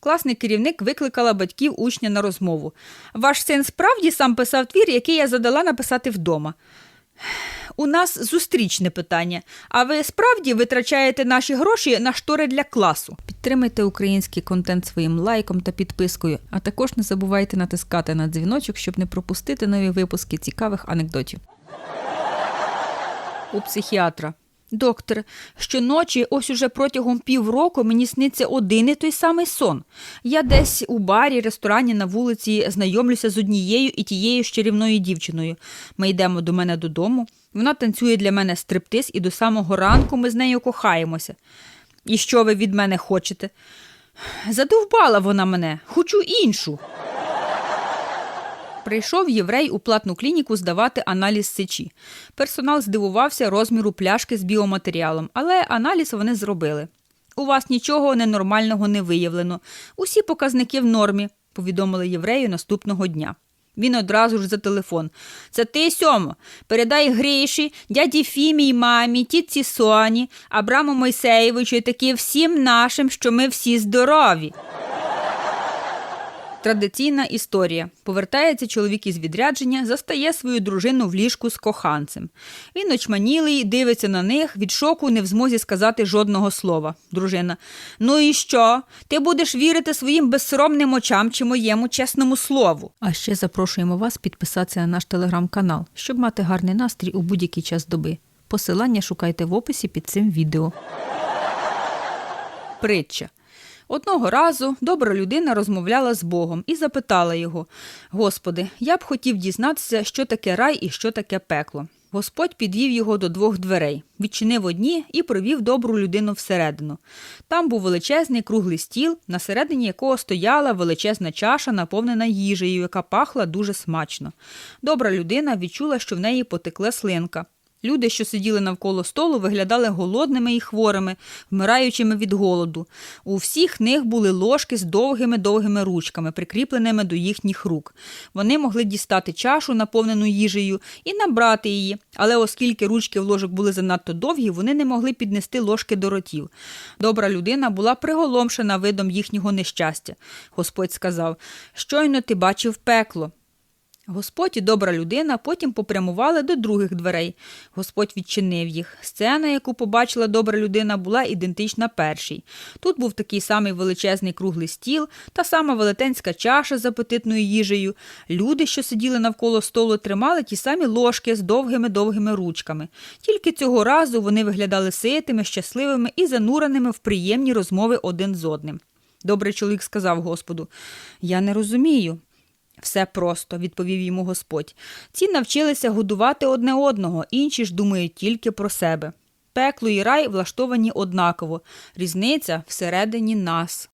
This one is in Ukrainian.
Класний керівник викликала батьків учня на розмову. Ваш син справді сам писав твір, який я задала написати вдома. У нас зустрічне питання. А ви справді витрачаєте наші гроші на штори для класу? Підтримайте український контент своїм лайком та підпискою, а також не забувайте натискати на дзвіночок, щоб не пропустити нові випуски цікавих анекдотів. У психіатра. Доктор, щоночі, ось уже протягом півроку мені сниться один і той самий сон. Я десь у барі, ресторані на вулиці знайомлюся з однією і тією ж дівчиною. Ми йдемо до мене додому. Вона танцює для мене стриптиз, і до самого ранку ми з нею кохаємося. І що ви від мене хочете? Задовбала вона мене, хочу іншу. Прийшов єврей у платну клініку здавати аналіз сечі. Персонал здивувався розміру пляшки з біоматеріалом, але аналіз вони зробили. У вас нічого ненормального не виявлено. Усі показники в нормі, повідомили єврею наступного дня. Він одразу ж за телефон. Це ти, Сьомо, передай Гриші, дяді Фімі й мамі, тітці Соні, Абраму Мойсеєвичу і таки всім нашим, що ми всі здорові. Традиційна історія. Повертається чоловік із відрядження, застає свою дружину в ліжку з коханцем. Він очманілий, дивиться на них, від шоку не в змозі сказати жодного слова. Дружина. Ну і що? Ти будеш вірити своїм безсоромним очам чи моєму чесному слову? А ще запрошуємо вас підписатися на наш телеграм-канал, щоб мати гарний настрій у будь-який час доби. Посилання шукайте в описі під цим відео. Притча. Одного разу добра людина розмовляла з Богом і запитала його: Господи, я б хотів дізнатися, що таке рай і що таке пекло. Господь підвів його до двох дверей, відчинив одні і провів добру людину всередину. Там був величезний круглий стіл, на середині якого стояла величезна чаша, наповнена їжею, яка пахла дуже смачно. Добра людина відчула, що в неї потекла слинка. Люди, що сиділи навколо столу, виглядали голодними і хворими, вмираючими від голоду. У всіх них були ложки з довгими-довгими ручками, прикріпленими до їхніх рук. Вони могли дістати чашу, наповнену їжею, і набрати її, але оскільки ручки в ложок були занадто довгі, вони не могли піднести ложки до ротів. Добра людина була приголомшена видом їхнього нещастя. Господь сказав: Щойно ти бачив пекло. Господь і добра людина потім попрямували до других дверей. Господь відчинив їх. Сцена, яку побачила добра людина, була ідентична першій. Тут був такий самий величезний круглий стіл, та сама велетенська чаша з апетитною їжею. Люди, що сиділи навколо столу, тримали ті самі ложки з довгими-довгими ручками. Тільки цього разу вони виглядали ситими, щасливими і зануреними в приємні розмови один з одним. Добрий чоловік сказав Господу: Я не розумію. Все просто, відповів йому Господь. Ці навчилися годувати одне одного, інші ж думають тільки про себе. Пекло і рай влаштовані однаково, різниця всередині нас.